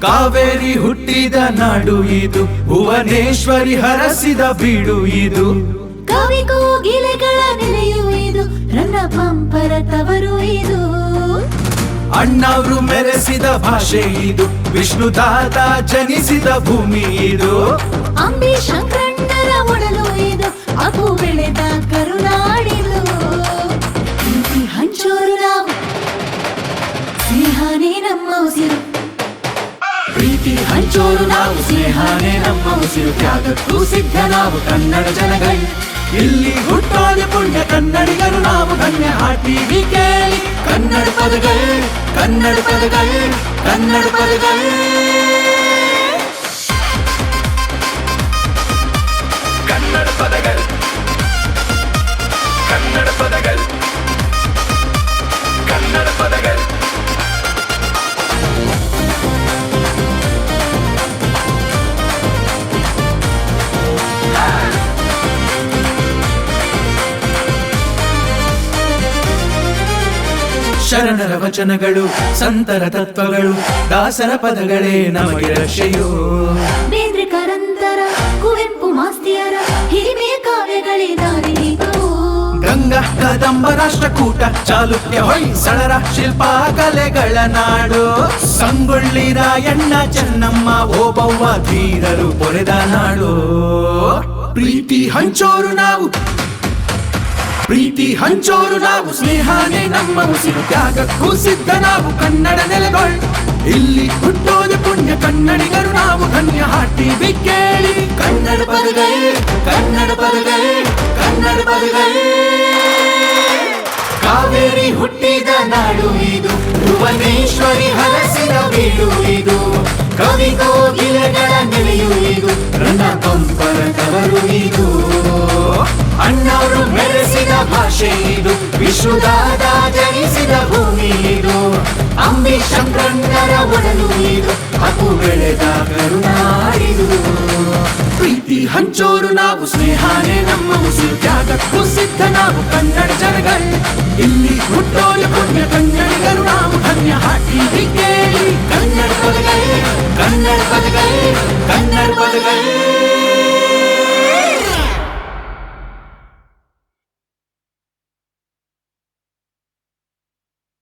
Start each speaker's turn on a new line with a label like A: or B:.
A: ಕಾವೇರಿ ಹುಟ್ಟಿದ ನಾಡು ಇದು ಭುವನೇಶ್ವರಿ ಹರಸಿದ ಬೀಡು ಇದು.
B: ಕವಿ ಕೋಗಿಲೆಗಳ ನೆಲೆಯು ಇದು ನನ್ನ ಪಂಪರ ತವರು ಇದು.
A: ಅಣ್ಣವರು ಮೆರೆಸಿದ ಭಾಷೆ ಇದು ವಿಷ್ಣು ದಾತ ಜನಿಸಿದ ಭೂಮಿ ಇದು.
B: ಅಂಬಿ ಶಂಕರಣ್ಣರ ಒಡಲು ಇದು ಅಪು ಬೆಳೆದ ಕರುನಾಡಿದು. ಹಂಚೋರು ನಾವು ಸ್ನೇಹನೇ ನಮ್ಮ ಉಸಿರು.
A: ಹಂಚೋರು ನಾವು ಸ್ನೇಹನೇ ನಮ್ಮ ಉಸಿರು ತ್ಯಾಗಕ್ಕೂ ಸಿದ್ಧ ನಾವು ಕನ್ನಡ ಜನಗಳು. ಇಲ್ಲಿ ಹುಟ್ಟೋದೆ ಪುಣ್ಯ, ಕನ್ನಡಿಗರು ನಾವು ಧನ್ಯ ಹಾಟಿವಿ ಕೇಳಿ. ಕನ್ನಡ ಪದಗಳು ಕನ್ನಡ ಪದಗಳು ಕನ್ನಡ ಪದಗಳು. ಶರಣರ ವಚನಗಳು ಸಂತರ ತತ್ವಗಳು ದಾಸರ ಪದಗಳೇ ನಮಗೆ ರಕ್ಷೆಯೋ.
B: ಬೇಂದ್ರೆ ಕರಂತರ ಕುವೆಂಪು ಮಾಸ್ತಿಯರ ಹಿರಿಮೆಯ ಕಾವ್ಯಗಳೇ ದಾರಿ
A: ಗಂಗಾ ಕದಂಬ ರಾಷ್ಟ್ರಕೂಟ ಚಾಲುಕ್ಯ ಹೊಯ್ಸಳರ ಶಿಲ್ಪ ಕಲೆಗಳ ನಾಡು. ಸಂಗೊಳ್ಳಿ ರಾಯಣ್ಣ ಚೆನ್ನಮ್ಮ ಓಬವ್ವ ಧೀರರು ಪೊರೆದ ನಾಡು. ಪ್ರೀತಿ ಹಂಚೋರು ನಾವು ಪ್ರೀತಿ ಹಂಚೋರು ನಾವು ಸ್ನೇಹನೇ ನಮ್ಮ ಉಸಿರು ತ್ಯಾಗಕ್ಕೂ ಸಿದ್ಧ ನಾವು ಕನ್ನಡ ನೆಲೆಗಳು. ಇಲ್ಲಿ ಹುಟ್ಟೋದೆ ಪುಣ್ಯ ಕನ್ನಡಿಗರು ನಾವು ಧನ್ಯ ಹಾಟಿ. ಕೇಳಿ, ಕನ್ನಡ ಬರುಗೈ ಕನ್ನಡ ಬರುಗೈ ಕನ್ನಡ ಬರುಗೈ ಕಾವೇರಿ ಹುಟ್ಟಿದ ನಾಡು ಇದು, ಭುವನೇಶ್ವರಿ ಹರಸಿದ ಬೀಡು ಇದು. ಕವಿ ಗಿಲಗಳ ನೆಲೆಯು ಇದು ರಣ ಪಂಪರ ಕವರು ಇದು. ಅಣ್ಣವರು ಮೆರೆಸಿದ ಭಾಷೆ ಇದು ವಿಶ್ವದಾದ ಜನಿಸಿದ ಭೂಮಿ ಇದು. ಅಂಬಿ ಶಂಕರಣ್ಣರ ಒಡಲು ಇದು ಅಪು ಬೆಳೆದ ಕರುನಾಡಿದು ಪ್ರೀತಿ ಹಂಚೋರು ನಾವು, ಸ್ನೇಹನೇ ನಮ್ಮ ಉಸಿರು ಸಿದ್ಧ ನಾವು, ಕನ್ನಡ ಜನಗಳು. ಇಲ್ಲಿ ಹುಟ್ಟೋರು ಪುಣ್ಯ ಕನ್ನಡಿಗರು, ನಾವು ಧನ್ಯ ಹಾಕಿ